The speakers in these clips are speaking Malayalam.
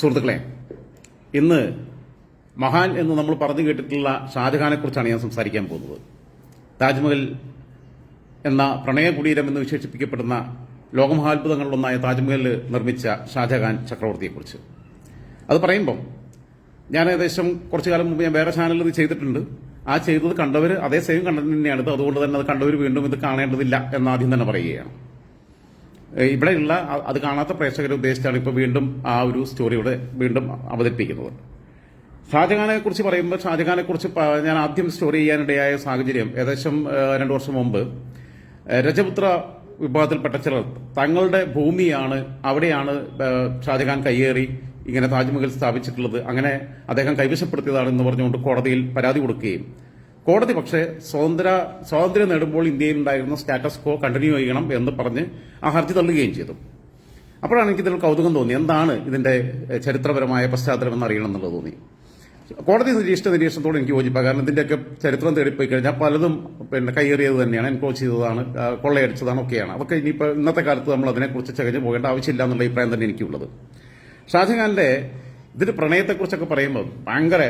സുഹൃത്തുക്കളെ ഇന്ന് മഹാൻ എന്ന് നമ്മൾ പറഞ്ഞു കേട്ടിട്ടുള്ള ഷാജഹാനെക്കുറിച്ചാണ് ഞാൻ സംസാരിക്കാൻ പോകുന്നത്. താജ്മഹൽ എന്ന പ്രണയ കുടീരം എന്ന് വിശേഷിപ്പിക്കപ്പെടുന്ന ലോകമഹാത്ഭുതങ്ങളിലൊന്നായ താജ്മഹൽ നിർമ്മിച്ച ഷാജഹാൻ ചക്രവർത്തിയെക്കുറിച്ച്. അത് പറയുമ്പം ഞാൻ ഏകദേശം കുറച്ചു കാലം മുമ്പ് ഞാൻ വേറെ ചാനലിൽ ഇത് ചെയ്തിട്ടുണ്ട്. ആ ചെയ്തത് കണ്ടവർ അതേ സെയിം കണ്ടന്റ് തന്നെയാണ്. അതുകൊണ്ട് തന്നെ അത് കണ്ടവർ വീണ്ടും ഇത് കാണേണ്ടതില്ല എന്ന് ആദ്യം തന്നെ പറയുകയാണ്. ഇവിടെയുള്ള അത് കാണാത്ത പ്രേക്ഷകരെ ഉദ്ദേശിച്ചാണ് ഇപ്പോൾ വീണ്ടും ആ ഒരു സ്റ്റോറി ഇവിടെ വീണ്ടും അവതരിപ്പിക്കുന്നത്. ഷാജഹാനെ കുറിച്ച് പറയുമ്പോൾ ഷാജഹാനെ കുറിച്ച് ഞാൻ ആദ്യം സ്റ്റോറി ചെയ്യാനിടയായ സാഹചര്യം ഏകദേശം രണ്ട് വർഷം മുമ്പ് രജപുത്ര വിഭാഗത്തിൽപ്പെട്ട ചിലർ തങ്ങളുടെ ഭൂമിയാണ് അവിടെയാണ് ഷാജഹാൻ കയ്യേറി ഇങ്ങനെ താജ്മഹൽ സ്ഥാപിച്ചിട്ടുള്ളത്. അങ്ങനെ അദ്ദേഹം കൈവശപ്പെടുത്തിയതാണെന്ന് പറഞ്ഞുകൊണ്ട് കോടതിയിൽ പരാതി കൊടുക്കുകയും കോടതി പക്ഷേ സ്വതന്ത്ര സ്വാതന്ത്ര്യം നേടുമ്പോൾ ഇന്ത്യയിൽ ഉണ്ടായിരുന്ന സ്റ്റാറ്റസ് കോ കണ്ടിന്യൂ ചെയ്യണം എന്ന് പറഞ്ഞ് ആ ഹർജി തള്ളുകയും ചെയ്തു. അപ്പോഴാണ് എനിക്ക് ഇതിൽ കൗതുകം തോന്നി. എന്താണ് ഇതിന്റെ ചരിത്രപരമായ പശ്ചാത്തലം എന്ന് അറിയണം എന്നുള്ളത് തോന്നി. കോടതി നിരീക്ഷിച്ച നിരീക്ഷണത്തോട് എനിക്ക് യോജിപ്പാണ് കാരണം ഇതിന്റെയൊക്കെ ചരിത്രം തേടിപ്പോയി കഴിഞ്ഞാൽ പലതും പിന്നെ കയ്യേറിയത് തന്നെയാണ്. എൻക്രോച്ച് ചെയ്തതാണ് കൊള്ളയടിച്ചതാണ് ഒക്കെയാണ്. അതൊക്കെ ഇനിയിപ്പോൾ ഇന്നത്തെ കാലത്ത് നമ്മൾ അതിനെക്കുറിച്ച് ചകഞ്ഞ് പോകേണ്ട ആവശ്യമില്ല എന്നുള്ള അഭിപ്രായം തന്നെ എനിക്കുള്ളത്. ഷാജഹാന്റെ ഇതിന്റെ പ്രണയത്തെക്കുറിച്ചൊക്കെ പറയുമ്പോൾ ഭയങ്കര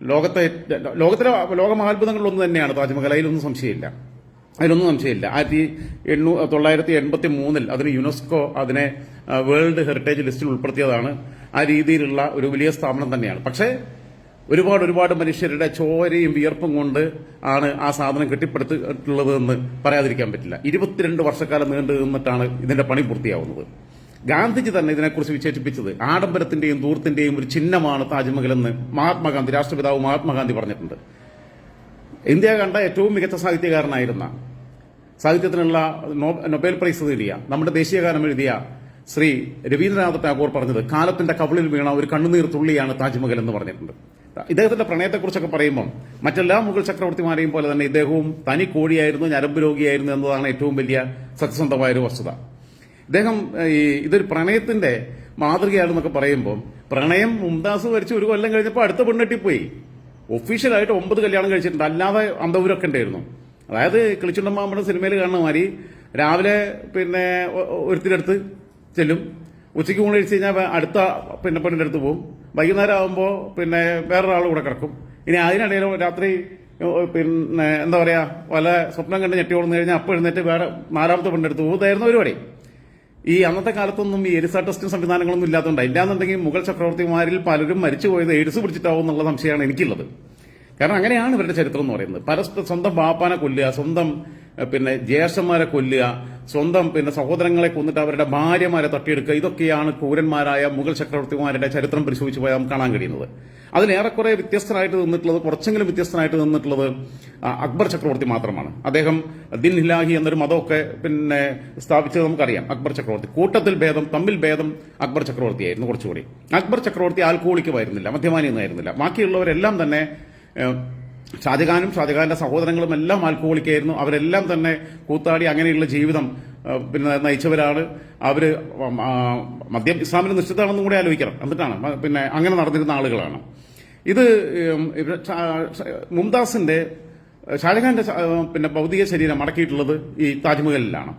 ലോകത്തെ ലോകത്തിലെ ലോകമഹാത്ഭുതങ്ങളിലൊന്നും തന്നെയാണ് താജ്മഹൽ അതിലൊന്നും സംശയമില്ല. അതിലൊന്നും സംശയമില്ല. ആയിരത്തി എണ്ണൂ തൊള്ളായിരത്തി എൺപത്തി മൂന്നിൽ അതിന് യുനെസ്കോ അതിനെ വേൾഡ് ഹെറിറ്റേജ് ലിസ്റ്റിൽ ഉൾപ്പെടുത്തിയതാണ്. ആ രീതിയിലുള്ള ഒരു വലിയ സ്ഥാപനം തന്നെയാണ്. പക്ഷേ ഒരുപാട് ഒരുപാട് മനുഷ്യരുടെ ചോരയും വിയർപ്പും കൊണ്ട് ആണ് ആ സാധനം കെട്ടിപ്പടുത്തിട്ടുള്ളതെന്ന് പറയാതിരിക്കാൻ പറ്റില്ല. ഇരുപത്തിരണ്ട് വർഷക്കാലം നീണ്ടു നിന്നിട്ടാണ് ഇതിന്റെ പണി പൂർത്തിയാവുന്നത്. ഗാന്ധിജി തന്നെ ഇതിനെക്കുറിച്ച് വിശേഷിപ്പിച്ചത് ആഡംബരത്തിന്റെയും ദൂർത്തിന്റെയും ഒരു ചിഹ്നമാണ് താജ്മഹൽ എന്ന് മഹാത്മാഗാന്ധി രാഷ്ട്രപിതാവ് മഹാത്മാഗാന്ധി പറഞ്ഞിട്ടുണ്ട്. ഇന്ത്യ കണ്ട ഏറ്റവും മികച്ച സാഹിത്യകാരനായിരുന്ന സാഹിത്യത്തിനുള്ള നൊബേൽ പ്രൈസ് നേടിയ നമ്മുടെ ദേശീയഗാനം എഴുതിയ ശ്രീ രവീന്ദ്രനാഥ് ടാഗോർ പറഞ്ഞത് കാലത്തിന്റെ കവിളിൽ വീണ ഒരു കണ്ണുനീർ തുള്ളിയാണ് താജ്മഹൽ എന്ന് പറഞ്ഞിട്ടുണ്ട്. ഇദ്ദേഹത്തിന്റെ പ്രണയത്തെക്കുറിച്ചൊക്കെ പറയുമ്പോൾ മറ്റെല്ലാ മുഗൾ ചക്രവർത്തിമാരെയും പോലെ തന്നെ ഇദ്ദേഹവും തനി കോഴിയായിരുന്നു ഞരമ്പ് രോഗിയായിരുന്നു എന്നതാണ് ഏറ്റവും വലിയ സത്യസന്ധമായ ഒരു വസ്തുത. ഇദ്ദേഹം ഈ ഇതൊരു പ്രണയത്തിന്റെ മാതൃകയാണെന്നൊക്കെ പറയുമ്പോൾ പ്രണയം മുംതാസ് വരിച്ച് ഒരു കൊല്ലം കഴിഞ്ഞപ്പോൾ അടുത്ത പെണ്ണെട്ടിപ്പോയി. ഒഫീഷ്യലായിട്ട് ഒമ്പത് കല്യാണം കഴിച്ചിട്ടുണ്ട്. അല്ലാതെ അന്തപുരമൊക്കെ ഉണ്ടായിരുന്നു. അതായത് കിളിച്ചുണ്ടമ്മാമ്പയുടെ സിനിമയിൽ കാണുന്ന മാതിരി രാവിലെ പിന്നെ ഒരുത്തിനടുത്ത് ചെല്ലും. ഉച്ചയ്ക്ക് ഊണ് കഴിച്ച് കഴിഞ്ഞാൽ അടുത്ത പിന്നെ പെണ്ണിന്റെ അടുത്ത് പോകും വൈകുന്നേരം ആകുമ്പോൾ പിന്നെ വേറൊരാൾ കൂടെ കിടക്കും. ഇനി അതിനിടയിൽ രാത്രി പിന്നെ എന്താ പറയാ വല്ല സ്വപ്നം കണ്ട് ഞെട്ടി ഓടുന്നു കഴിഞ്ഞാൽ അപ്പം എഴുന്നേറ്റ് വേറെ നാലാമത്തെ പെണ്ണെടുത്ത് പോകുന്നതായിരുന്നു പരിപാടി. ഈ അന്നത്തെ കാലത്തൊന്നും ഈ എരിസ ടെസ്റ്റും സംവിധാനങ്ങളൊന്നും ഇല്ലാത്തതുകൊണ്ട് ഇല്ലാന്നുണ്ടെങ്കിൽ മുഗൾ ചക്രവർത്തിമാരിൽ പലരും മരിച്ചു പോയത് എയ്ഡ്സ് പിടിച്ചിട്ടാവും എന്നുള്ള സംശയമാണ് എനിക്കുള്ളത്. കാരണം അങ്ങനെയാണ് ഇവരുടെ ചരിത്രം എന്ന് പറയുന്നത്. പരസ്പരം സ്വന്തം ബാപ്പാനെ കൊല്ലുക സ്വന്തം പിന്നെ ജ്യേഷ്ഠന്മാരെ കൊല്ലുക സ്വന്തം പിന്നെ സഹോദരങ്ങളെ കൊന്നിട്ട് അവരുടെ ഭാര്യമാരെ തട്ടിയെടുക്കുക ഇതൊക്കെയാണ് ക്രൂരന്മാരായ മുഗൾ ചക്രവർത്തിമാരുടെ ചരിത്രം പരിശോധിച്ച് പോയാൽ നമുക്ക് കാണാൻ കഴിയുന്നത്. അതിലേറെക്കുറെ വ്യത്യസ്തനായിട്ട് നിന്നിട്ടുള്ളത് കുറച്ചെങ്കിലും വ്യത്യസ്തനായിട്ട് നിന്നിട്ടുള്ളത് അക്ബർ ചക്രവർത്തി മാത്രമാണ്. അദ്ദേഹം ദിൻ ഹിലാഹി എന്നൊരു മതമൊക്കെ പിന്നെ സ്ഥാപിച്ചത് നമുക്കറിയാം അക്ബർ ചക്രവർത്തി. കൂട്ടത്തിൽ ഭേദം തമ്മിൽ ഭേദം അക്ബർ ചക്രവർത്തിയായിരുന്നു കുറച്ചുകൂടി. അക്ബർ ചക്രവർത്തി ആൽക്കോളിക്കുമായിരുന്നില്ല മദ്യപാനിയൊന്നുമായിരുന്നില്ല ബാക്കിയുള്ളവരെല്ലാം തന്നെ ഷാജഹാനും ഷാജഹാന്റെ സഹോദരങ്ങളും എല്ലാം ആൽക്കോളിക്കായിരുന്നു അവരെല്ലാം തന്നെ കൂത്താടി അങ്ങനെയുള്ള ജീവിതം പിന്നെ നയിച്ചവരാണ്. അവർ ആ, മദ്യം ഇസ്ലാമിന് നിശ്ചിതമാണെന്നും കൂടി ആലോചിക്കണം. എന്നിട്ടാണ് പിന്നെ അങ്ങനെ നടന്നിരുന്ന ആളുകളാണ്. ഇത് മുംതാസിന്റെ ഷാജഹാന്റെ പിന്നെ ഭൗതിക ശരീരം അടക്കിയിട്ടുള്ളത് ഈ താജ്മഹലിലാണ്.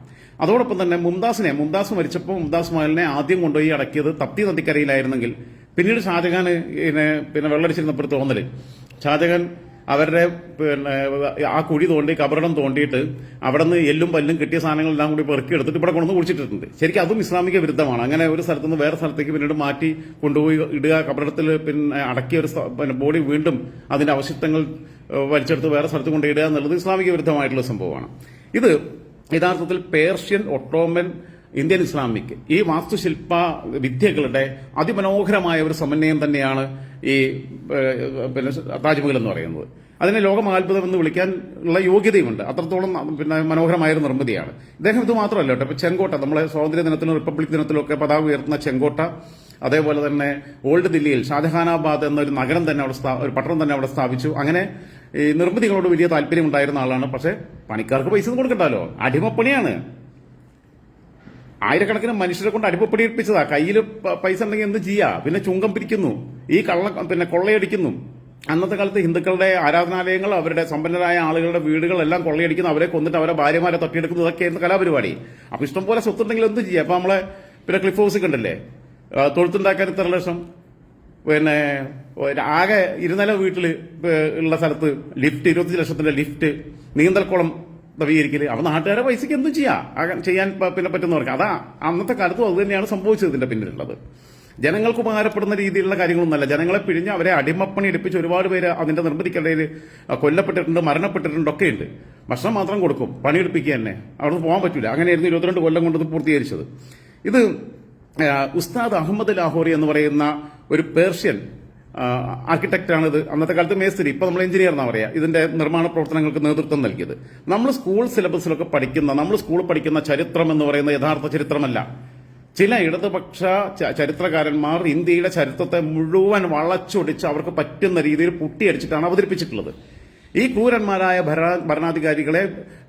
അതോടൊപ്പം തന്നെ മുംതാസിനെ മുംതാസ് മരിച്ചപ്പോൾ മുംതാസ് മഹലിനെ ആദ്യം കൊണ്ടുപോയി അടക്കിയത് തപ്തി നദിക്കരയിലായിരുന്നെങ്കിൽ പിന്നീട് ഷാജഹാൻ പിന്നെ വെള്ളടിച്ചിരുന്നപ്പോൾ തോന്നൽ. ഷാജഹാൻ അവരുടെ പിന്നെ ആ കുഴി തോണ്ടി കബറിടം തോണ്ടിയിട്ട് അവിടെ നിന്ന് എല്ലും പല്ലും കിട്ടിയ സാധനങ്ങളെല്ലാം കൂടി പെറുക്കി എടുത്തിട്ട് ഇവിടെ കൊണ്ടുവന്ന് കുഴിച്ചിട്ടിട്ടുണ്ട്. ശരിക്കും അതും ഇസ്ലാമിക വിരുദ്ധമാണ്. അങ്ങനെ ഒരു സ്ഥലത്ത് നിന്ന് വേറെ സ്ഥലത്തേക്ക് പിന്നീട് മാറ്റി കൊണ്ടുപോയി ഇടുക കബറിടത്തിൽ പിന്നെ അടക്കിയ ഒരു ബോഡി വീണ്ടും അതിന്റെ അവശിഷ്ടങ്ങൾ വലിച്ചെടുത്ത് വേറെ സ്ഥലത്ത് കൊണ്ടിടുക എന്നുള്ളത് ഇസ്ലാമിക വിരുദ്ധമായിട്ടുള്ള സംഭവമാണ്. ഇത് യഥാർത്ഥത്തിൽ പേർഷ്യൻ ഒട്ടോമൻ ഇന്ത്യൻ ഇസ്ലാമിക് ഈ വാസ്തുശില്പ വിദ്യകളുടെ അതിമനോഹരമായ ഒരു സമന്വയം തന്നെയാണ് ഈ പിന്നെ താജ്മഹൽ എന്ന് പറയുന്നത്. അതിനെ ലോകമഹാത്ഭുതം എന്ന് വിളിക്കാൻ ഉള്ള യോഗ്യതയുമുണ്ട്. അത്രത്തോളം പിന്നെ മനോഹരമായ ഒരു നിർമ്മിതിയാണ്. ഇദ്ദേഹം ഇത് മാത്രമല്ല കേട്ടോ. ഇപ്പൊ ചെങ്കോട്ട നമ്മളെ സ്വാതന്ത്ര്യ ദിനത്തിലും റിപ്പബ്ലിക് ദിനത്തിലും ഒക്കെ പതാക ഉയർത്തുന്ന ചെങ്കോട്ട അതേപോലെ തന്നെ ഓൾഡ് ദില്ലിയിൽ ഷാജഹാനാബാദ് എന്നൊരു നഗരം തന്നെ അവിടെ ഒരു പട്ടണം തന്നെ അവിടെ സ്ഥാപിച്ചു. അങ്ങനെ ഈ നിർമ്മിതികളോട് വലിയ താല്പര്യം ഉണ്ടായിരുന്ന ആളാണ്. പക്ഷേ പണിക്കാർക്ക് പൈസ കൊടുക്കണ്ടല്ലോ. അടിമപ്പണിയാണ്. ആയിരക്കണക്കിന് മനുഷ്യരെ കൊണ്ട് അടുപ്പപ്പെടിയിപ്പിച്ചതാ കയ്യിൽ പൈസ ഉണ്ടെങ്കിൽ എന്ത് ചെയ്യാ. പിന്നെ ചുങ്കം പിരിക്കുന്നു. ഈ കള്ള പിന്നെ കൊള്ളയടിക്കുന്നു. അന്നത്തെ കാലത്ത് ഹിന്ദുക്കളുടെ ആരാധനാലയങ്ങൾ അവരുടെ സമ്പന്നരായ ആളുകളുടെ വീടുകളെല്ലാം കൊള്ളയടിക്കുന്നു. അവരെ കൊന്നിട്ട് അവരെ ഭാര്യമാരെ തട്ടിയെടുക്കുന്നു ഇതൊക്കെയായിരുന്നു കലാപരിപാടി. അപ്പൊ ഇഷ്ടംപോലെ സ്വത്തുണ്ടെങ്കിൽ എന്ത് ചെയ്യാം. അപ്പൊ നമ്മളെ പിന്നെ ക്ലിഫ് ഹൗസ് കണ്ടല്ലേ? തൊഴുത്തുണ്ടാക്കാൻ ഇത്ര ലക്ഷം. പിന്നെ ആകെ ഇരുനില വീട്ടിൽ ഉള്ള സ്ഥലത്ത് ലിഫ്റ്റ് ഇരുപത്തി ലക്ഷത്തിന്റെ ലിഫ്റ്റ് നീന്തൽക്കുളം നവീകരിക്കൽ. അപ്പൊ നാട്ടുകാരെ പൈസക്ക് എന്തും ചെയ്യാം. ചെയ്യാൻ പിന്നെ പറ്റുന്നവർക്ക്. അതാ അന്നത്തെ കാലത്തും അത് തന്നെയാണ് സംഭവിച്ചത് ഇതിന്റെ പിന്നിലുള്ളത്. ജനങ്ങൾക്ക് ഉപകാരപ്പെടുന്ന രീതിയിലുള്ള കാര്യങ്ങളൊന്നുമല്ല. ജനങ്ങളെ പിഴിഞ്ഞ് അവരെ അടിമപ്പണി എടുപ്പിച്ച് ഒരുപാട് പേര് അതിന്റെ നിർമ്മിതിക്കിടയിൽ കൊല്ലപ്പെട്ടിട്ടുണ്ട് മരണപ്പെട്ടിട്ടുണ്ട് ഒക്കെ ഉണ്ട് ഭക്ഷണം മാത്രം കൊടുക്കും. പണിയെടുപ്പിക്കുക തന്നെ. അവിടെ പോകാൻ പറ്റില്ല അങ്ങനെയായിരുന്നു ഇരുപത്തിരണ്ട് കൊല്ലം കൊണ്ട് പൂർത്തീകരിച്ചത്. ഇത് ഉസ്താദ് അഹമ്മദ് ലാഹോറി എന്ന് പറയുന്ന ഒരു പേർഷ്യൻ ആർക്കിടെക്റ്റാണ് ഇത്. അന്നത്തെ കാലത്ത് മേസ്തിരി ഇപ്പൊ നമ്മൾ എഞ്ചിനീയർ എന്നാ പറയാ. ഇതിന്റെ നിർമ്മാണ പ്രവർത്തനങ്ങൾക്ക് നേതൃത്വം നൽകിയത്. നമ്മൾ സ്കൂൾ സിലബസിലൊക്കെ പഠിക്കുന്ന നമ്മൾ സ്കൂളിൽ പഠിക്കുന്ന ചരിത്രം എന്ന് പറയുന്ന യഥാർത്ഥ ചരിത്രമല്ല. ചില ഇടതുപക്ഷ ചരിത്രകാരന്മാർ ഇന്ത്യയുടെ ചരിത്രത്തെ മുഴുവൻ വളച്ചൊടിച്ച് അവർക്ക് പറ്റുന്ന രീതിയിൽ പുട്ടിയടിച്ചിട്ടാണ് അവതരിപ്പിച്ചിട്ടുള്ളത്. ഈ ക്രൂരന്മാരായ ഭരണ- ഭരണാധികാരികളെ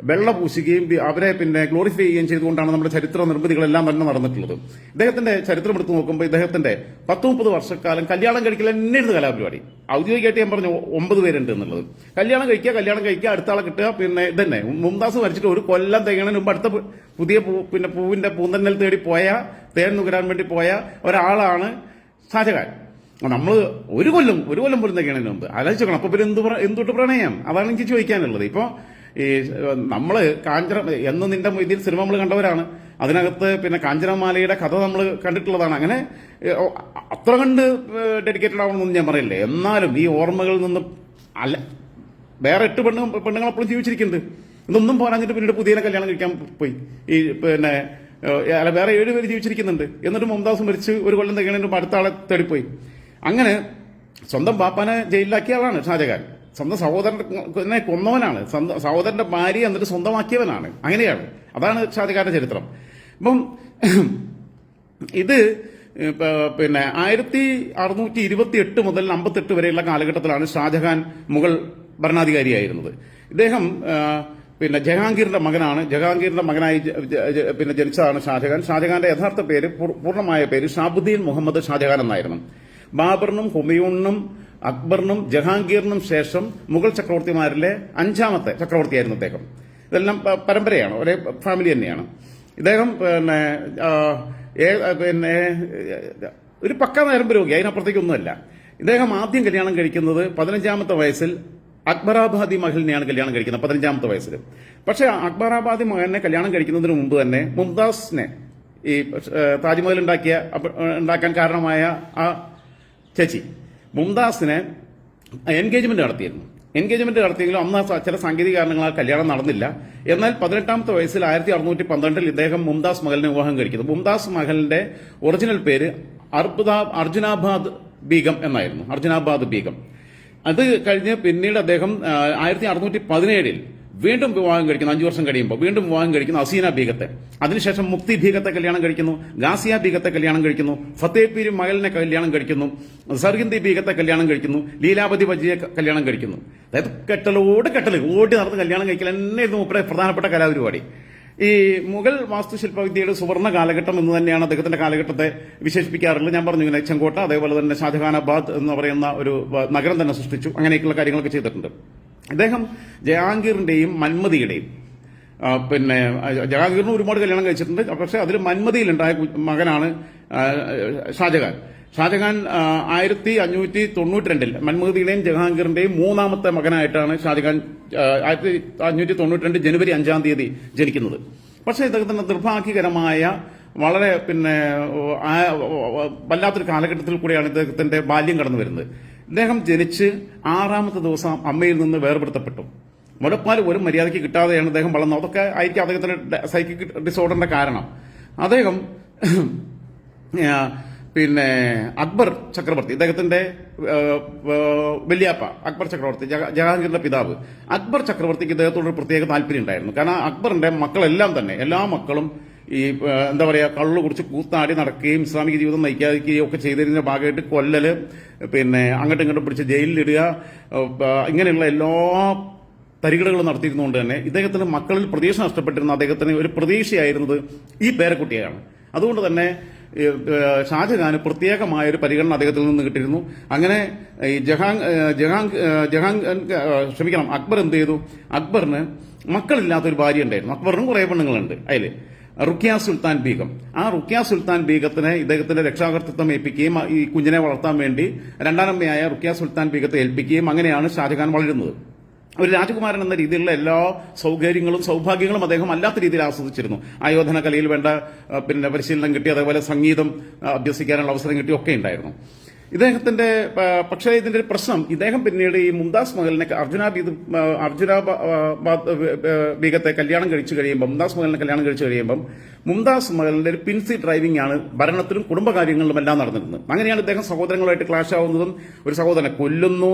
വെള്ള പൂശുകയും അവരെ പിന്നെ ഗ്ലോറിഫൈ ചെയ്യുകയും ചെയ്തുകൊണ്ടാണ് നമ്മുടെ ചരിത്ര നിർമ്മിതികളെല്ലാം തന്നെ നടന്നിട്ടുള്ളത്. ഇദ്ദേഹത്തിന്റെ ചരിത്രം എടുത്തു നോക്കുമ്പോൾ ഇദ്ദേഹത്തിന്റെ പത്ത് മുപ്പത് വർഷക്കാലം കല്യാണം കഴിക്കൽ തന്നെയായിരുന്നു കലാപരിപാടി. ഔദ്യോഗികമായിട്ട് ഞാൻ പറഞ്ഞു ഒമ്പത് പേരുണ്ട് എന്നുള്ളത്. കല്യാണം കഴിക്കുക കല്യാണം കഴിക്കുക അടുത്ത ആളെ കിട്ടുക പിന്നെ ഇതന്നെ. മുംതാസ് മരിച്ചിട്ട് ഒരു കൊല്ലം തേങ്ങണതിന് മുമ്പ് അടുത്ത പുതിയ പൂ പിന്നെ പൂവിന്റെ പൂന്തന്നൽ തേടി പോയ തേൻ നുകരാൻ വേണ്ടി പോയ ഒരാളാണ് ഷാജഹാൻ. നമ്മൾ ഒരു കൊല്ലം ഒരു കൊല്ലം പോലും മുമ്പ്. ആലോചിക്കണം അപ്പൊ പിന്നെ എന്ത് എന്തുകൊണ്ട് പ്രണയം? അതാണ് എനിക്ക് ചോദിക്കാനുള്ളത്. ഇപ്പൊ ഈ നമ്മൾ കാഞ്ചന എന്ന് നിന്റെ ഇതിൽ സിനിമ നമ്മൾ കണ്ടവരാണ്. അതിനകത്ത് പിന്നെ കാഞ്ചനമാലയുടെ കഥ നമ്മൾ കണ്ടിട്ടുള്ളതാണ്. അങ്ങനെ അത്ര കണ്ട് ഡെഡിക്കേറ്റഡ് ആവണമെന്നൊന്നും ഞാൻ പറയില്ലേ. എന്നാലും ഈ ഓർമ്മകളിൽ നിന്ന് അല്ല വേറെ എട്ട് പെണ്ണു പെണ്ണുങ്ങൾ അപ്പോഴും ജീവിച്ചിരിക്കുന്നുണ്ട്. ഇതൊന്നും പോരാഞ്ഞിട്ട് പിന്നീട് പുതിയ കല്യാണം കഴിക്കാൻ പോയി. ഈ പിന്നെ അല്ല വേറെ ഏഴ് പേര് ജീവിച്ചിരിക്കുന്നുണ്ട്. എന്നിട്ട് മുംതാസ് മരിച്ച് ഒരു കൊല്ലം മുമ്പ് അടുത്ത ആളെ തേടിപ്പോയി. അങ്ങനെ സ്വന്തം പാപ്പാനെ ജയിലിലാക്കിയ ആളാണ് ഷാജഹാൻ. സ്വന്തം സഹോദരനെ കൊന്നവനാണ്. സ്വന്തം സഹോദരന്റെ ഭാര്യ എന്നിട്ട് സ്വന്തമാക്കിയവനാണ്. അങ്ങനെയാണ്. അതാണ് ഷാജഹാന്റെ ചരിത്രം. അപ്പം ഇത് പിന്നെ ആയിരത്തി അറുന്നൂറ്റി ഇരുപത്തി എട്ട് മുതൽ അമ്പത്തെട്ട് വരെയുള്ള കാലഘട്ടത്തിലാണ് ഷാജഹാൻ മുഗൾ ഭരണാധികാരിയായിരുന്നത്. ഇദ്ദേഹം പിന്നെ ജഹാംഗീറിന്റെ മകനാണ്. ജഹാംഗീറിന്റെ മകനായി പിന്നെ ജനിച്ചതാണ് ഷാജഹാൻ. ഷാജഹാന്റെ യഥാർത്ഥ പേര് പൂർണമായ പേര് ഷാബുദ്ദീൻ മുഹമ്മദ് ഷാജഹാൻ എന്നായിരുന്നു. ബാബറിനും ഹുമയൂണിനും അക്ബറിനും ജഹാംഗീറിനും ശേഷം മുഗൾ ചക്രവർത്തിമാരിലെ അഞ്ചാമത്തെ ചക്രവർത്തിയായിരുന്നു അദ്ദേഹം. ഇതെല്ലാം പരമ്പരയാണ്. ഒരേ ഫാമിലി തന്നെയാണ്. ഇദ്ദേഹം പിന്നെ പിന്നെ ഒരു പക്ക നേരം രോഗി. അതിനപ്പുറത്തേക്കൊന്നുമല്ല. ഇദ്ദേഹം ആദ്യം കല്യാണം കഴിക്കുന്നത് പതിനഞ്ചാമത്തെ വയസ്സിൽ അക്ബറാബാദി മഹലിനെയാണ് കല്യാണം കഴിക്കുന്നത് പതിനഞ്ചാമത്തെ വയസ്സിൽ. പക്ഷേ അക്ബറാബാദി മഹലിനെ കല്യാണം കഴിക്കുന്നതിന് മുമ്പ് തന്നെ മുംതാസിനെ ഈ താജ്മഹൽ ഉണ്ടാക്കിയ ഉണ്ടാക്കാൻ കാരണമായ ആ ചേച്ചി മുംതാസിനെ എൻഗേജ്മെന്റ് നടത്തിയിരുന്നു. എൻഗേജ്മെന്റ് നടത്തിയെങ്കിലും അന്ന് ചില സാങ്കേതിക കാരണങ്ങളാൽ കല്യാണം നടന്നില്ല. എന്നാൽ പതിനെട്ടാമത്തെ വയസ്സിൽ ആയിരത്തി അറുന്നൂറ്റി പന്ത്രണ്ടിൽ ഇദ്ദേഹം മുംതാസ് മഹലിനെ വിവാഹം കഴിക്കുന്നു. മുംതാസ് മഹലിന്റെ ഒറിജിനൽ പേര് അർബുദ അർജുനാബാദ് ബീഗം എന്നായിരുന്നു. അർജുനാബാദ് ബീഗം. അത് കഴിഞ്ഞ് പിന്നീട് അദ്ദേഹം ആയിരത്തി അറുന്നൂറ്റി പതിനേഴിൽ വീണ്ടും വിവാഹം കഴിക്കുന്നു അഞ്ചു വർഷം കഴിയുമ്പോൾ വീണ്ടും വിവാഹം കഴിക്കുന്നു അസീന ബീഗത്തെ അതിനുശേഷം മുക്തി ബീഗത്തെ കല്യാണം കഴിക്കുന്നു ഗാസിയ ബീഗത്തെ കല്യാണം കഴിക്കുന്നു ഫത്തേപീരി മകലിനെ കല്യാണം കഴിക്കുന്നു സർഗിന്ദി ബീഗത്തെ കല്യാണം കഴിക്കുന്നു ലീലാപതി വജിയെ കല്യാണം കഴിക്കുന്നു. അതായത് കെട്ടലോട് കെട്ടൽ ഓടി നടന്ന് കല്യാണം കഴിക്കൽ എന്നായിരുന്നു മൂപ്പരെ പ്രധാനപ്പെട്ട കലാപരിപാടി. ഈ മുഗൾ വാസ്തുശില്പവിദ്യയുടെ സുവർണ കാലഘട്ടം എന്ന് തന്നെയാണ് അദ്ദേഹത്തിന്റെ കാലഘട്ടത്തെ വിശേഷിപ്പിക്കാറുള്ളത്. ഞാൻ പറഞ്ഞു ഇങ്ങനെ ചെങ്കോട്ട അതേപോലെ തന്നെ ഷാജഹാനാബാദ് എന്ന് പറയുന്ന ഒരു നഗരം തന്നെ സൃഷ്ടിച്ചു. അങ്ങനെയൊക്കെയുള്ള കാര്യങ്ങളൊക്കെ ചെയ്തിട്ടുണ്ട്. അദ്ദേഹം ജഹാംഗീറിന്റെയും മന്മതിയുടെയും പിന്നെ ജഹാംഗീറിന് ഒരുപാട് കല്യാണം കഴിച്ചിട്ടുണ്ട്. പക്ഷേ അതിൽ മന്മതിയിലുണ്ടായ മകനാണ് ഷാജഹാൻ. ഷാജഹാൻ ആയിരത്തി അഞ്ഞൂറ്റി തൊണ്ണൂറ്റി രണ്ടിൽ മന്മതിയുടെയും ജഹാംഗീറിന്റെയും മൂന്നാമത്തെ മകനായിട്ടാണ് ഷാജഹാൻ ആയിരത്തി അഞ്ഞൂറ്റി തൊണ്ണൂറ്റി രണ്ട് ജനുവരി അഞ്ചാം തീയതി ജനിക്കുന്നത്. പക്ഷേ ഇദ്ദേഹത്തിന് നിർഭാഗ്യകരമായ വളരെ പിന്നെ വല്ലാത്തൊരു കാലഘട്ടത്തിൽ കൂടിയാണ് ഇദ്ദേഹത്തിന്റെ ബാല്യം കടന്നു വരുന്നത് ഇദ്ദേഹം ജനിച്ച് ആറാമത്തെ ദിവസം അമ്മയിൽ നിന്ന് വേർപെടുത്തപ്പെട്ടു. മുലപ്പാൽ ഒരു മര്യാദയ്ക്ക് കിട്ടാതെയാണ് അദ്ദേഹം വളർന്നത്. അതൊക്കെ ആയിരിക്കും അദ്ദേഹത്തിന്റെ സൈക്കിക് ഡിസോർഡറിന്റെ കാരണം. അദ്ദേഹം പിന്നെ അക്ബർ ചക്രവർത്തി അദ്ദേഹത്തിന്റെ വല്യാപ്പ അക്ബർ ചക്രവർത്തി ജഹാംഗീറിന്റെ പിതാവ്. അക്ബർ ചക്രവർത്തിക്ക് ഇദ്ദേഹത്തോടൊരു പ്രത്യേക താല്പര്യം ഉണ്ടായിരുന്നു. കാരണം അക്ബറിന്റെ മക്കളെല്ലാം തന്നെ എല്ലാ മക്കളും ഈ എന്താ പറയുക കള്ളു കുറിച്ച് കൂത്താടി നടക്കുകയും ഇസ്ലാമിക ജീവിതം നയിക്കാതിരിക്കുകയും ഒക്കെ ചെയ്തിരുന്ന ഭാഗമായിട്ട് കൊല്ലൽ പിന്നെ അങ്ങോട്ടും ഇങ്ങോട്ടും പിടിച്ച് ജയിലിലിടുക ഇങ്ങനെയുള്ള എല്ലാ തരികിടകൾ നടത്തിയിരുന്നുകൊണ്ട് തന്നെ ഇദ്ദേഹത്തിന് മക്കളിൽ പ്രതീക്ഷ നഷ്ടപ്പെട്ടിരുന്ന അദ്ദേഹത്തിന് ഒരു പ്രതീക്ഷയായിരുന്നത് ഈ പേരക്കുട്ടിയാണ്. അതുകൊണ്ട് തന്നെ ഷാജഹാന് പ്രത്യേകമായ ഒരു പരിഗണന അദ്ദേഹത്തിൽ നിന്ന് കിട്ടിയിരുന്നു. അങ്ങനെ ഈ ജഹാങ് ജഹാങ് ജഹാങ് ക്ഷമിക്കണം അക്ബർ എന്ത് ചെയ്തു? അക്ബറിന് മക്കളില്ലാത്തൊരു ഭാര്യ ഉണ്ടായിരുന്നു. അക്ബറിനും കുറെ പെണ്ണുങ്ങളുണ്ട് അതിൽ. റുക്കിയ സുൽത്താൻ ബീഗം. ആ റുക്കിയ സുൽത്താൻ ബീഗത്തിനെ ഇദ്ദേഹത്തിന്റെ രക്ഷാകർത്തൃത്വം ഏൽപ്പിക്കുകയും ഈ കുഞ്ഞിനെ വളർത്താൻ വേണ്ടി രണ്ടാനമ്മയായ റുക്കിയ സുൽത്താൻ ബീഗത്തെ ഏൽപ്പിക്കുകയും അങ്ങനെയാണ് ഷാജഹാൻ വളരുന്നത്. ഒരു രാജകുമാരൻ എന്ന രീതിയിലുള്ള എല്ലാ സൗകര്യങ്ങളും സൗഭാഗ്യങ്ങളും അദ്ദേഹം അല്ലാത്ത രീതിയിൽ ആസ്വദിച്ചിരുന്നു. ആയോധന കലയിൽ വേണ്ട പിന്നെ പരിശീലനം കിട്ടി അതേപോലെ സംഗീതം അഭ്യസിക്കാനുള്ള അവസരം കിട്ടി ഒക്കെ ഉണ്ടായിരുന്നു. ഇദ്ദേഹത്തിന്റെ പക്ഷേ ഇതിന്റെ ഒരു പ്രശ്നം ഇദ്ദേഹം പിന്നീട് ഈ മുംതാസ് മഹലിനെ അർജുന അർജുന ബീഗത്തെ കല്യാണം കഴിച്ചു കഴിയുമ്പോൾ മുംതാസ് മഹലിനെ കല്യാണം കഴിച്ചു കഴിയുമ്പോൾ മുംതാസ് മഹലിന്റെ ഒരു പിൻസി ഡ്രൈവിംഗ് ആണ് ഭരണത്തിലും കുടുംബകാര്യങ്ങളിലും എല്ലാം നടന്നിരുന്നത്. അങ്ങനെയാണ് ഇദ്ദേഹം സഹോദരങ്ങളുമായിട്ട് ക്ലാഷ് ആവുന്നതും ഒരു സഹോദരനെ കൊല്ലുന്നു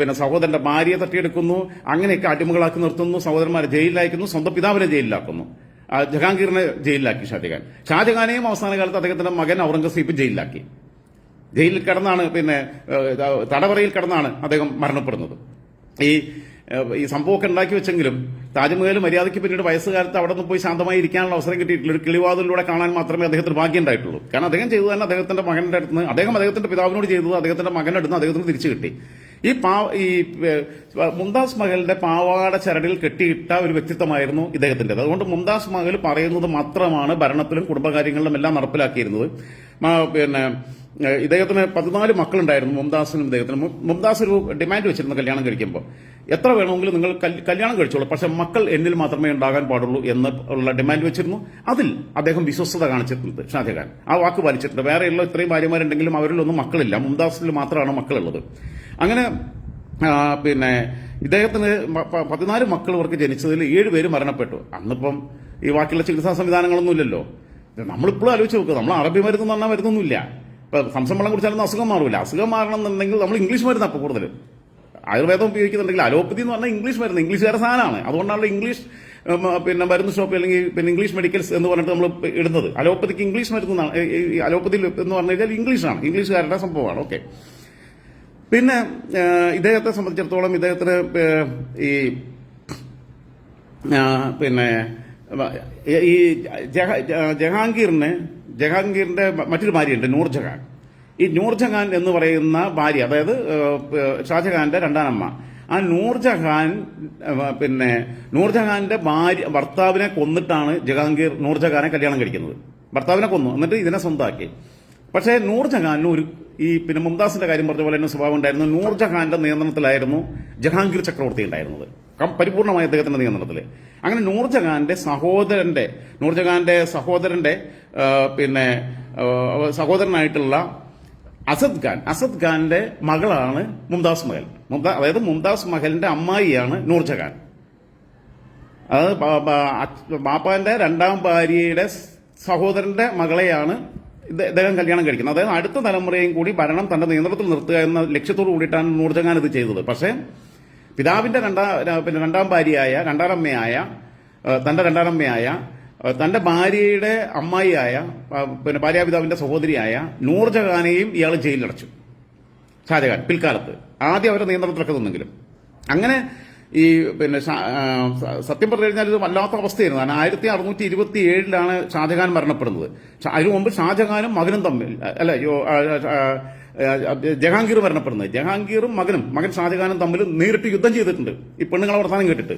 പിന്നെ സഹോദരന്റെ ഭാര്യയെ തട്ടിയെടുക്കുന്നു അങ്ങനെയൊക്കെ അടിമകളാക്കി നിർത്തുന്നു സഹോദരന്മാരെ ജയിലിലയക്കുന്നു സ്വന്തം പിതാവിനെ ജയിലിലാക്കുന്നു. ജഹാംഗീറിനെ ജയിലിലാക്കി ഷാജഹാൻ. ഷാജഹാനെയും അവസാന കാലത്ത് അദ്ദേഹത്തിന്റെ മകൻ ഔറംഗസീബ് ജയിലിലാക്കി. ജയിലിൽ കിടന്നാണ് പിന്നെ തടവറയിൽ കിടന്നാണ് അദ്ദേഹം മരണപ്പെടുന്നത്. ഈ ഈ സംഭവമൊക്കെ ഉണ്ടാക്കി വെച്ചെങ്കിലും താജ്മഹൽ മര്യാദയ്ക്ക് പിന്നീട് വയസ്സുകാലത്ത് അവിടെ നിന്ന് പോയി ശാന്തമായി ഇരിക്കാനുള്ള അവസരം കിട്ടിയിട്ടില്ല. ഒരു കിളിവാതിലൂടെ കാണാൻ മാത്രമേ അദ്ദേഹത്തിന് ഭാഗ്യം ഉണ്ടായിട്ടുള്ളൂ. കാരണം അദ്ദേഹം ചെയ്തു തന്നെ അദ്ദേഹത്തിന്റെ മകന്റെ അടുത്ത് നിന്ന് അദ്ദേഹം അദ്ദേഹത്തിന്റെ പിതാവിനോട് ചെയ്തത് അദ്ദേഹത്തിന്റെ മകന്റെ അടുത്ത് അദ്ദേഹത്തിന് തിരിച്ചു കിട്ടി. ഈ പാ ഈ മുംതാസ് മഹലിന്റെ പാവാട ചരടിൽ കെട്ടിയിട്ട ഒരു വ്യക്തിത്വമായിരുന്നു ഇദ്ദേഹത്തിന്റെ അതുകൊണ്ട് മുംതാസ് മഹൽ പറയുന്നത് മാത്രമാണ് ഭരണത്തിലും കുടുംബകാര്യങ്ങളിലും എല്ലാം നടപ്പിലാക്കിയിരുന്നത്. പിന്നെ ഇദ്ദേഹത്തിന് പതിനാല് മക്കളുണ്ടായിരുന്നു. മുംതാസിനും ഇദ്ദേഹത്തിന്. മുംതാസ് ഒരു ഡിമാൻഡ് വെച്ചിരുന്നു കല്യാണം കഴിക്കുമ്പോൾ എത്ര വേണമെങ്കിലും നിങ്ങൾ കല്യാണം കഴിച്ചോളൂ. പക്ഷെ മക്കൾ എന്നിൽ മാത്രമേ ഉണ്ടാകാൻ പാടുള്ളൂ എന്ന് ഉള്ള ഡിമാൻഡ് വെച്ചിരുന്നു. അതിൽ അദ്ദേഹം വിശ്വസ്തത കാണിച്ചിട്ടുണ്ട് ഷാജഹാൻ. ആ വാക്ക് പാലിച്ചിട്ടുണ്ട്. വേറെയുള്ള ഇത്രയും ഭാര്യമാരുണ്ടെങ്കിലും അവരിലൊന്നും മക്കളില്ല. മുംതാസിൽ മാത്രമാണ് മക്കളുള്ളത്. അങ്ങനെ പിന്നെ ഇദ്ദേഹത്തിന് പതിനാല് മക്കൾ ഇവർക്ക് ജനിച്ചതിൽ ഏഴ് പേര് മരണപ്പെട്ടു. അന്നിപ്പം ഈ ബാക്കിയുള്ള ചികിത്സാ സംവിധാനങ്ങളൊന്നും ഇല്ലല്ലോ നമ്മളിപ്പോഴും ആലോചിച്ച് നോക്കുക നമ്മൾ അറബി മരുന്ന് എന്ന് പറഞ്ഞാൽ മരുന്നൊന്നുമില്ല. ഇപ്പൊ വെള്ളം കുടിച്ചാലൊന്നും അസുഖം മാറില്ല അസുഖം മാറണം എന്നുണ്ടെങ്കിൽ നമ്മൾ ഇംഗ്ലീഷ് മരുന്ന് അപ്പോൾ കൂടുതൽ. ആയുർവേദം ഉപയോഗിക്കുന്നുണ്ടെങ്കിൽ അലോപ്പതി എന്ന് പറഞ്ഞാൽ ഇംഗ്ലീഷ് മരുന്ന്. ഇംഗ്ലീഷുകാരുടെ സാധനമാണ്. അതുകൊണ്ടാണല്ലോ ഇംഗ്ലീഷ് പിന്നെ മരുന്ന് ഷോപ്പ് അല്ലെങ്കിൽ പിന്നെ ഇംഗ്ലീഷ് മെഡിക്കൽസ് എന്ന് പറഞ്ഞിട്ട് നമ്മൾ ഇടുന്നത്. അലോപ്പതിക്ക് ഇംഗ്ലീഷ് മരുന്ന് അലോപ്പതി എന്ന് പറഞ്ഞു കഴിഞ്ഞാൽ ഇംഗ്ലീഷാണ്. ഇംഗ്ലീഷുകാരുടെ സംഭവമാണ്. ഓക്കെ. പിന്നെ ഇദ്ദേഹത്തെ സംബന്ധിച്ചിടത്തോളം ഇദ്ദേഹത്തിന് ഈ പിന്നെ ഈ ജഹ- ജഹാംഗീറിന് ജഹാംഗീറിന്റെ മറ്റൊരു ഭാര്യയുണ്ട് നൂർജഹാൻ. ഈ നൂർജഹാൻ എന്ന് പറയുന്ന ഭാര്യ അതായത് ഷാജഹാന്റെ രണ്ടാനമ്മ ആ നൂർജഹാൻ പിന്നെ നൂർജഹാന്റെ ഭാര്യ ഭർത്താവിനെ കൊന്നിട്ടാണ് ജഹാംഗീർ നൂർജഹാനെ കല്യാണം കഴിക്കുന്നത്. ഭർത്താവിനെ കൊന്നു എന്നിട്ട് ഇതിനെ സ്വന്തമാക്കി. പക്ഷേ നൂർജഹാനിന് ഒരു ഈ പിന്നെ മുംതാസിന്റെ കാര്യം പറഞ്ഞ പോലെ തന്നെ സ്വഭാവം ഉണ്ടായിരുന്നു. നൂർജഹാന്റെ നിയന്ത്രണത്തിലായിരുന്നു ജഹാംഗീർ ചക്രവർത്തി ഉണ്ടായിരുന്നത്. പരിപൂർണമായ അദ്ദേഹത്തിന്റെ നിയന്ത്രണത്തിൽ അങ്ങനെ നൂർജഹാന്റെ സഹോദരന്റെ നൂർജഹാന്റെ സഹോദരന്റെ പിന്നെ സഹോദരനായിട്ടുള്ള അസദ് ഖാൻ. അസദ് ഖാന്റെ മകളാണ് മുംതാസ് മഹൽ. മുംതാ അതായത് മുംതാസ് മഹലിന്റെ അമ്മായിയാണ് നൂർജഹാൻ. അത് ബാപ്പാന്റെ രണ്ടാം ഭാര്യയുടെ സഹോദരന്റെ മകളെയാണ് ഇദ്ദേഹം കല്യാണം കഴിക്കുന്നത്. അതായത് അടുത്ത തലമുറയും കൂടി ഭരണം തന്റെ നിയന്ത്രണത്തിൽ നിർത്തുക എന്ന ലക്ഷ്യത്തോടു കൂടിയിട്ടാണ് നൂർജഹാൻ ഇത് ചെയ്തത്. പക്ഷേ പിതാവിന്റെ രണ്ടാം പിന്നെ രണ്ടാം ഭാര്യയായ രണ്ടാറമ്മയായ തന്റെ രണ്ടാറമ്മയായ തന്റെ ഭാര്യയുടെ അമ്മായിയായ പിന്നെ ഭാര്യാപിതാവിന്റെ സഹോദരിയായ നൂർജഹാനെയും ഇയാൾ ജയിലിലടച്ചു ഷാജഹാൻ പിൽക്കാലത്ത്. ആദ്യം അവരുടെ നിയന്ത്രണത്തിലൊക്കെ നിന്നെങ്കിലും. അങ്ങനെ ഈ പിന്നെ സത്യം പറഞ്ഞു കഴിഞ്ഞാൽ ഇത് വല്ലാത്ത അവസ്ഥയായിരുന്നു. കാരണം ആയിരത്തി അറുന്നൂറ്റി ഇരുപത്തി ഏഴിലാണ് ഷാജഹാൻ മരണപ്പെടുന്നത്. അതിനു മുമ്പ് ഷാജഹാനും മകനും തമ്മിൽ അല്ല ജഹാംഗീർ മരണപ്പെടുന്നത്. ജഹാംഗീറും മകനും മകൻ ഷാജഹാനും തമ്മിൽ നേരിട്ട് യുദ്ധം ചെയ്തിട്ടുണ്ട്. ഈ പെണ്ണുങ്ങളെ വർത്താനം കേട്ടിട്ട്.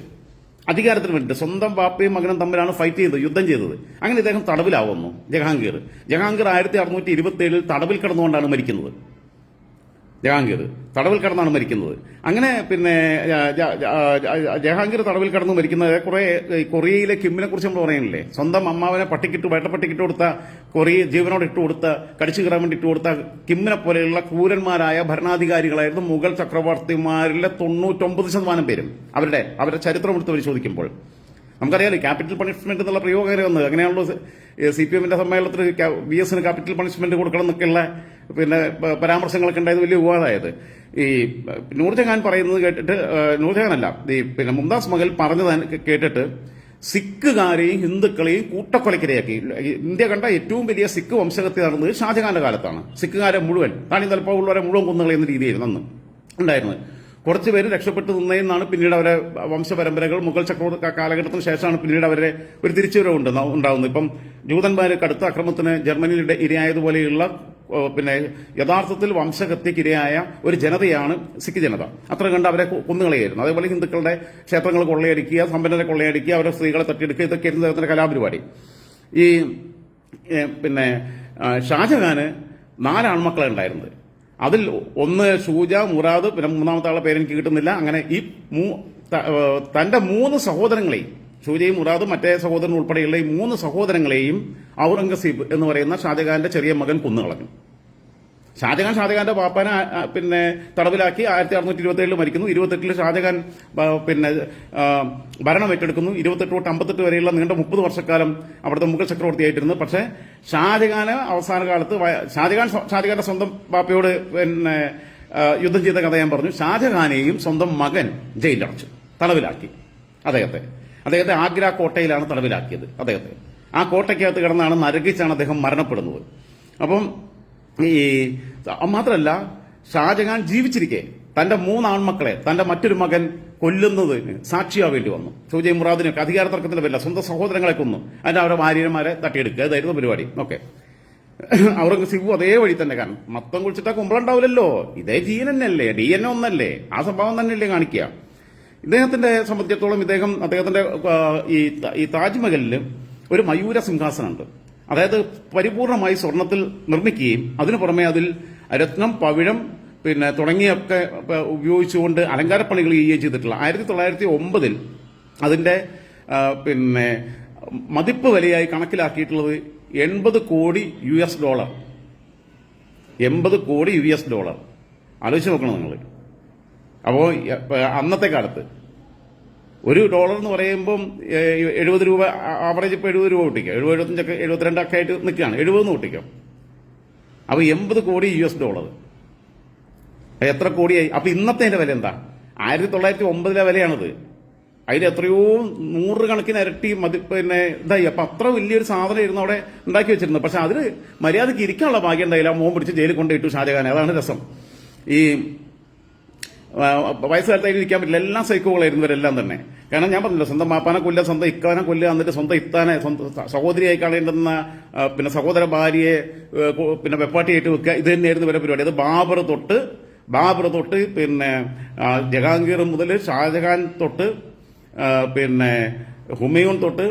അധികാരത്തിന് വേണ്ടിയിട്ട് സ്വന്തം പാപ്പയും മകനും തമ്മിലാണ് ഫൈറ്റ് ചെയ്തത് യുദ്ധം ചെയ്തത്. അങ്ങനെ ഇദ്ദേഹം തടവിലാവുന്നു ജഹാംഗീർ. ജഹാംഗീർ ആയിരത്തി അറുന്നൂറ്റി ഇരുപത്തി ഏഴിൽ തടവിൽ കിടന്നുകൊണ്ടാണ് മരിക്കുന്നത്. ജഹാംഗീർ. തടവിൽ കിടന്നാണ് മരിക്കുന്നത്. അങ്ങനെ പിന്നെ ജഹാംഗീർ തടവിൽ കിടന്ന് മരിക്കുന്നത് കുറെ കൊറിയയിലെ കിമ്മിനെ കുറിച്ച് നമ്മൾ പറയുന്നില്ലേ? സ്വന്തം അമ്മാവനെ പട്ടിക്കിട്ട് വേട്ടപ്പട്ടിക്കിട്ട് കൊടുത്ത കൊറിയ ജീവനോട് ഇട്ട് കൊടുത്ത കടിച്ചു കയറാൻ വേണ്ടി ഇട്ട് കൊടുത്ത കിമ്മിനെ പോലെയുള്ള ക്രൂരന്മാരായ ഭരണാധികാരികളായിരുന്നു മുഗൾ ചക്രവർത്തിമാരിലെ തൊണ്ണൂറ്റൊമ്പത് ശതമാനം പേരും. അവരുടെ അവരുടെ ചരിത്രം എടുത്ത് പരിശോധിക്കുമ്പോൾ. നമുക്കറിയാലോ ക്യാപിറ്റൽ പണിഷ്മെന്റ് എന്നുള്ള പ്രയോഗകരം വന്നത്. അങ്ങനെയാണല്ലോ സി പി എമ്മിന്റെ സമ്മേളനത്തിൽ വി എസിന് ക്യാപിറ്റൽ പണിഷ്മെന്റ് കൊടുക്കണം എന്നൊക്കെയുള്ള പിന്നെ പരാമർശങ്ങളൊക്കെ ഉണ്ടായത് വലിയ വിവാദമായത്. ഈ നൂർജഹാൻ പറയുന്നത് കേട്ടിട്ട് നൂർജഹാനല്ല ഈ പിന്നെ മുംതാസ് മഹൽ പറഞ്ഞത് കേട്ടിട്ട് സിഖുകാരെയും ഹിന്ദുക്കളെയും കൂട്ടക്കൊലക്കിരയാക്കി. ഇന്ത്യ കണ്ട ഏറ്റവും വലിയ സിഖ് വംശഹത്യ നടന്നത് ഷാജഹാന്റെ കാലത്താണ്. സിഖുകാരെ മുഴുവൻ താണി തലപ്പുള്ളവരെ മുഴുവൻ കുന്നുകളെന്ന രീതിയായിരുന്നു അന്ന് ഉണ്ടായിരുന്നത്. കുറച്ച് പേര് രക്ഷപ്പെട്ടു നിന്നതെന്നാണ് പിന്നീട് അവരെ വംശപരമ്പരകൾ മുഗൾ ചക്രവർത്തി കാലഘട്ടത്തിന് ശേഷമാണ് പിന്നീട് അവരെ ഒരു തിരിച്ചുവരവ് ഉണ്ട് ഉണ്ടാവുന്നത്. ഇപ്പം ജൂതന്മാർ കടുത്ത അക്രമത്തിന് ജർമ്മനിയുടെ ഇരയായതുപോലെയുള്ള പിന്നെ യഥാർത്ഥത്തിൽ വംശഹത്യക്ക് ഇരയായ ഒരു ജനതയാണ് സിഖ് ജനത. അത്ര കണ്ട് അവരെ കുന്നുകളയായിരുന്നു അതേപോലെ ഹിന്ദുക്കളുടെ ക്ഷേത്രങ്ങൾ കൊള്ളയടിക്കുക സമ്പന്നരെ കൊള്ളയടിക്കുക അവരുടെ സ്ത്രീകളെ തട്ടിയെടുക്കുക ഇതൊക്കെ ആയിരുന്നു അദ്ദേഹത്തിന്റെ കലാപരിപാടി. ഈ പിന്നെ ഷാജഹാന് നാലാൺമക്കളെ ഉണ്ടായിരുന്നത്. അതിൽ ഒന്ന് ഷൂജ മുറാദ് പിന്നെ മൂന്നാമത്തെ ആളെ പേരെനിക്ക് കിട്ടുന്നില്ല. അങ്ങനെ ഈ മൂ- തന്റെ മൂന്ന് സഹോദരങ്ങളെയും ഷൂജയും മുറാദും മറ്റേ സഹോദരൻ ഉൾപ്പെടെയുള്ള ഈ മൂന്ന് സഹോദരങ്ങളെയും ഔറംഗസീബ് എന്ന് പറയുന്ന ഷാജഹാന്റെ ചെറിയ മകൻ കൊന്നുകളഞ്ഞു. ഷാജഹാൻ ഷാജഹാന്റെ പാപ്പാനെ പിന്നെ തടവിലാക്കി ആയിരത്തി അറുന്നൂറ്റി ഇരുപത്തി ഏഴിൽ മരിക്കുന്നു. ഇരുപത്തെട്ടിൽ ഷാജഹാൻ പിന്നെ ഭരണം ഏറ്റെടുക്കുന്നു. ഇരുപത്തെട്ട് തൊട്ട് അമ്പത്തെട്ട് വരെയുള്ള നീണ്ട മുപ്പത് വർഷക്കാലം അവിടുത്തെ മുഗൾ ചക്രവർത്തി ചക്രവർത്തിയായിട്ടിരുന്നു പക്ഷേ ഷാജഹാന് അവസാന കാലത്ത് ഷാജഹാൻ ഷാജഹാന്റെ സ്വന്തം പാപ്പയോട് പിന്നെ യുദ്ധം ചെയ്ത കഥ ഞാൻ പറഞ്ഞു. ഷാജഹാനെയും സ്വന്തം മകൻ ജയിലിലടച്ചു. തടവിലാക്കി. അദ്ദേഹത്തെ. അദ്ദേഹത്തെ ആഗ്ര കോട്ടയിലാണ് തടവിലാക്കിയത്. അദ്ദേഹത്തെ. ആ കോട്ടയ്ക്കകത്ത് കിടന്നാണ് നരകിച്ചാണ് അദ്ദേഹം മരണപ്പെടുന്നത്. അപ്പം ഈ മാത്രമല്ല ഷാജഹാൻ ജീവിച്ചിരിക്കെ. തന്റെ മൂന്ന് ആൺമക്കളെ തന്റെ മറ്റൊരു മകൻ കൊല്ലുന്നതിന് സാക്ഷിയാവേണ്ടി വന്നു. സൂജയ് മുറാദിനൊക്കെ അധികാര തർക്കത്തിന്റെ പേരില്ല സ്വന്തം സഹോദരങ്ങളെ കൊന്നു. അതിന്റെ അവരുടെ ഭാര്യമാരെ തട്ടിയെടുക്കുക. ഇതായിരുന്നു പരിപാടി. ഓക്കെ. ഔറംഗസീബും അതേ വഴി തന്നെ കാരണം. മൊത്തം കുളിച്ചിട്ടാ കുമ്പളുണ്ടാവില്ലല്ലോ ഇതേ ജീൻ തന്നെയല്ലേ? ഡി എൻ ഒന്നല്ലേ? ആ സംഭവം തന്നെയല്ലേ കാണിക്കുക ഇദ്ദേഹത്തിന്റെ സംബന്ധിച്ചിടത്തോളം ഇദ്ദേഹം അദ്ദേഹത്തിന്റെ ഈ ഈ താജ്മഹലിൽ ഒരു മയൂര സിംഹാസനമുണ്ട്. അതായത് പരിപൂർണമായി സ്വർണത്തിൽ നിർമ്മിക്കുകയും അതിനു പുറമെ അതിൽ രത്നം പവിഴം പിന്നെ തുടങ്ങിയൊക്കെ ഉപയോഗിച്ചുകൊണ്ട് അലങ്കാരപ്പണികൾ ചെയ്യുകയും ചെയ്തിട്ടുള്ള ആയിരത്തി തൊള്ളായിരത്തി ഒമ്പതിൽ അതിന്റെ പിന്നെ മതിപ്പ് വിലയായി കണക്കിലാക്കിയിട്ടുള്ളത് എൺപത് കോടി യു എസ് ഡോളർ. എൺപത് കോടി യു എസ് ഡോളർ. ആലോചിച്ച് നോക്കണം നിങ്ങൾ. അപ്പോൾ അന്നത്തെ കാലത്ത് ഒരു ഡോളർ എന്ന് പറയുമ്പം എഴുപത് രൂപ ആവറേജ് ഇപ്പോൾ എഴുപത് രൂപ ഒട്ടിക്കാം എഴുപത് എഴുപത്തഞ്ചൊക്കെ എഴുപത്തിരണ്ടൊക്കെ ആയിട്ട് നിൽക്കുകയാണ്. എഴുപത് ഒട്ടിക്കാം അപ്പോൾ എൺപത് കോടി യു എസ് ഡോളർ. എത്ര കോടിയായി അപ്പൊ ഇന്നത്തെ വില എന്താ? ആയിരത്തി തൊള്ളായിരത്തി ഒമ്പതിലെ വിലയാണത്. അതിൽ എത്രയോ നൂറുകണക്കിന് ഇരട്ടി മതി പിന്നെ ഇതായി. അപ്പൊ അത്ര വലിയൊരു സാധനം ഇരുന്ന് അവിടെ ഉണ്ടാക്കി വെച്ചിരുന്നു. പക്ഷെ അതിൽ മര്യാദയ്ക്ക് ഇരിക്കാനുള്ള ഭാഗ്യം ഉണ്ടായില്ല മോൻ പിടിച്ച് ജയിലിൽ കൊണ്ടുപോയിട്ടു ഷാജഹാനെ. അതാണ് രസം. ഈ വയസ്സുകാലത്തായി ഇരിക്കാൻ പറ്റില്ല. എല്ലാം സൈക്കോകളായിരുന്നു ഇവരെല്ലാം തന്നെ. കാരണം ഞാൻ പറഞ്ഞില്ല സ്വന്തം മാപ്പാനെ കൊല്ലുക സ്വന്തം ഇക്കാനെ കൊല്ലുക എന്നിട്ട് സ്വന്തം ഇത്താനെ സ്വന്തം സഹോദരിയായി കളയേണ്ടുന്ന പിന്നെ സഹോദര ഭാര്യയെ പിന്നെ വെപ്പാട്ടിയായിട്ട് വെക്കുക ഇത് തന്നെയായിരുന്നു ഇവരെ പരിപാടി. അത് ബാബർ തൊട്ട് ബാബർ തൊട്ട് പിന്നെ ജഹാംഗീർ മുതൽ ഷാജഹാൻ തൊട്ട് പിന്നെ ഹുമയൂൺ തൊട്ട്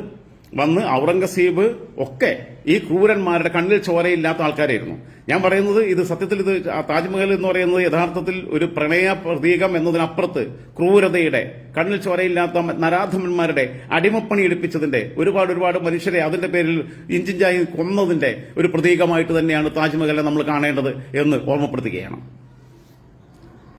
വന്ന് ഔറംഗസീബ് ഒക്കെ ഈ ക്രൂരന്മാരുടെ കണ്ണിൽ ചോരയില്ലാത്ത ആൾക്കാരായിരുന്നു. ഞാൻ പറയുന്നത് ഇത് സത്യത്തിൽ ഇത് താജ്മഹൽ എന്ന് പറയുന്നത് യഥാർത്ഥത്തിൽ ഒരു പ്രണയ പ്രതീകം എന്നതിനപ്പുറത്ത് ക്രൂരതയുടെ കണ്ണിൽ ചോരയില്ലാത്ത നരാധമന്മാരുടെ അടിമപ്പണി എടുപ്പിച്ചതിന്റെ ഒരുപാട് ഒരുപാട് മനുഷ്യരെ അതിന്റെ പേരിൽ ഇഞ്ചിഞ്ചായി കൊന്നതിന്റെ ഒരു പ്രതീകമായിട്ട് തന്നെയാണ് താജ്മഹലിനെ നമ്മൾ കാണേണ്ടത് എന്ന് ഓർമ്മപ്പെടുത്തുകയാണ്.